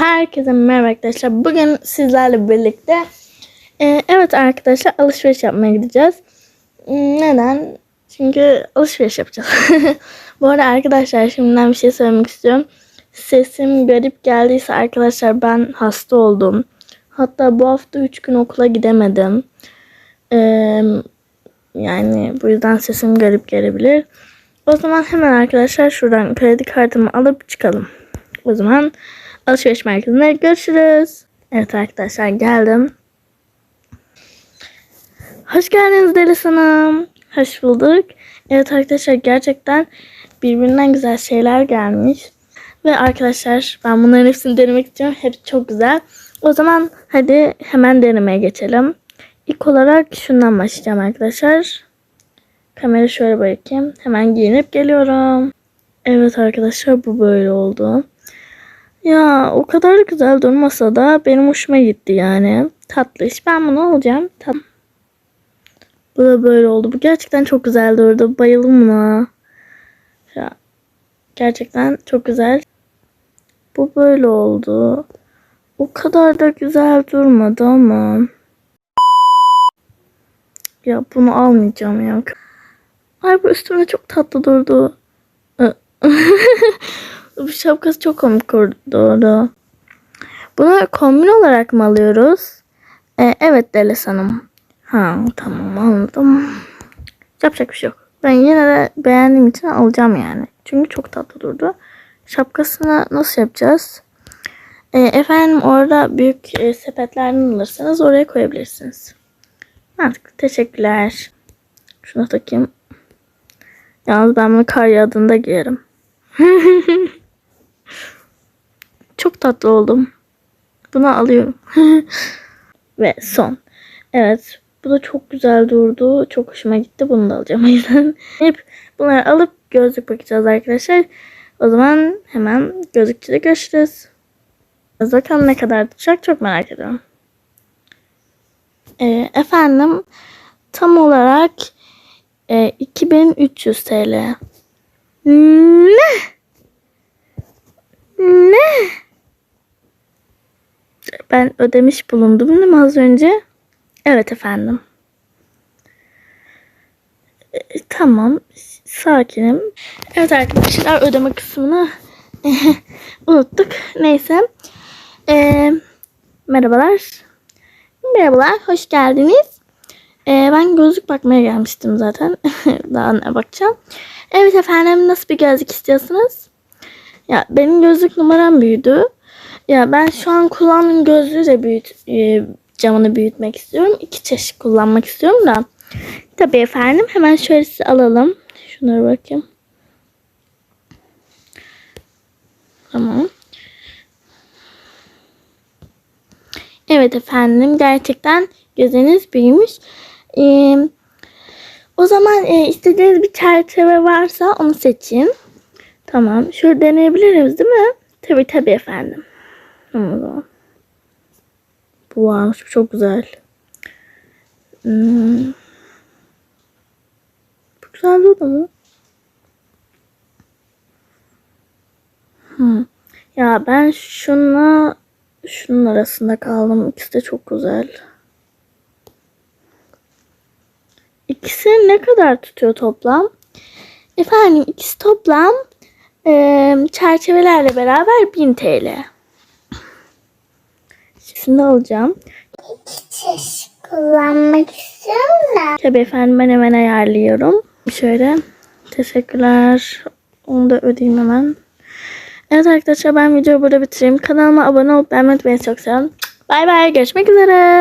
Herkese merhaba arkadaşlar. Bugün sizlerle birlikte e, evet arkadaşlar alışveriş yapmaya gideceğiz. Hmm, Neden? Çünkü alışveriş yapacağız. Bu arada arkadaşlar şimdiden bir şey söylemek istiyorum. Sesim garip geldiyse arkadaşlar ben hasta oldum. Hatta bu hafta 3 gün okula gidemedim. E, yani bu yüzden sesim garip gelebilir. O zaman hemen arkadaşlar şuradan kredi kartımı alıp çıkalım. O zaman alışveriş merkezinde görüşürüz. Evet arkadaşlar geldim. Hoş geldiniz Deniz Hanım. Hoş bulduk. Evet arkadaşlar gerçekten birbirinden güzel şeyler gelmiş. Ve arkadaşlar ben bunların hepsini denemek istiyorum. Hepsi çok güzel. O zaman hadi hemen denemeye geçelim. İlk olarak şundan başlayacağım arkadaşlar. Kamera şöyle bırakayım. Hemen giyinip geliyorum. Evet arkadaşlar bu böyle oldu. Ya o kadar da güzel durmasa da benim hoşuma gitti yani. Tatlı iş. Ben bunu alacağım. Tat bu da böyle oldu. Bu gerçekten çok güzel durdu. Bayıldım buna. Ya, gerçekten çok güzel. Bu böyle oldu. O kadar da güzel durmadı ama. Ya bunu almayacağım ya. Ay bu üstüme çok tatlı durdu. bu şapkası çok komik durdu. Bunu kombin olarak mı alıyoruz? Ee, evet Delis Hanım. Ha tamam anladım. Yapacak bir şey yok. Ben yine de beğendiğim için alacağım yani. Çünkü çok tatlı durdu. Şapkasını nasıl yapacağız? Ee, efendim orada büyük e, sepetlerden alırsanız oraya koyabilirsiniz. Artık teşekkürler. Şuna takayım. Yalnız ben bunu kar yağdığında giyerim. Çok tatlı oldum. Bunu alıyorum. Ve son. Evet. Bu da çok güzel durdu. Çok hoşuma gitti. Bunu da alacağım o. Hep bunları alıp gözlük bakacağız arkadaşlar. O zaman hemen gözlükçüde görüşürüz. Bakalım ne kadar tutacak çok merak ediyorum. Ee, efendim tam olarak e, 2300 TL. Ne? Ne? Ben ödemiş bulundum değil mi az önce? Evet efendim. E, tamam. Sakinim. Evet arkadaşlar ödeme kısmını unuttuk. Neyse. E, merhabalar. Merhabalar. Hoş geldiniz. E, ben gözlük bakmaya gelmiştim zaten. Daha ne bakacağım. Evet efendim nasıl bir gözlük istiyorsunuz? Ya benim gözlük numaram büyüdü. Ya ben şu an kullandığım gözlüğü de büyüt, e, camını büyütmek istiyorum. İki çeşit kullanmak istiyorum da. Tabii efendim hemen şöyle alalım. Şunlara bakayım. Tamam. Evet efendim gerçekten gözünüz büyümüş. Ee, o zaman e, istediğiniz bir çerçeve varsa onu seçin. Tamam. Şöyle deneyebiliriz değil mi? Tabii tabii efendim. Bu varmış. Çok güzel. Hmm. Bu güzel durdu mu? Hmm. Ya ben şunla şunun arasında kaldım. İkisi de çok güzel. İkisi ne kadar tutuyor toplam? Efendim ikisi toplam e, çerçevelerle beraber 1000 TL. Şimdi alacağım. İki çeşit kullanmak istiyorum da. Tabii efendim ben hemen ayarlıyorum. Şöyle. Teşekkürler. Onu da ödeyeyim hemen. Evet arkadaşlar ben videoyu burada bitireyim. Kanalıma abone olup beğenmeyi unutmayın. Çok seviyorum. Bay bay. Görüşmek üzere.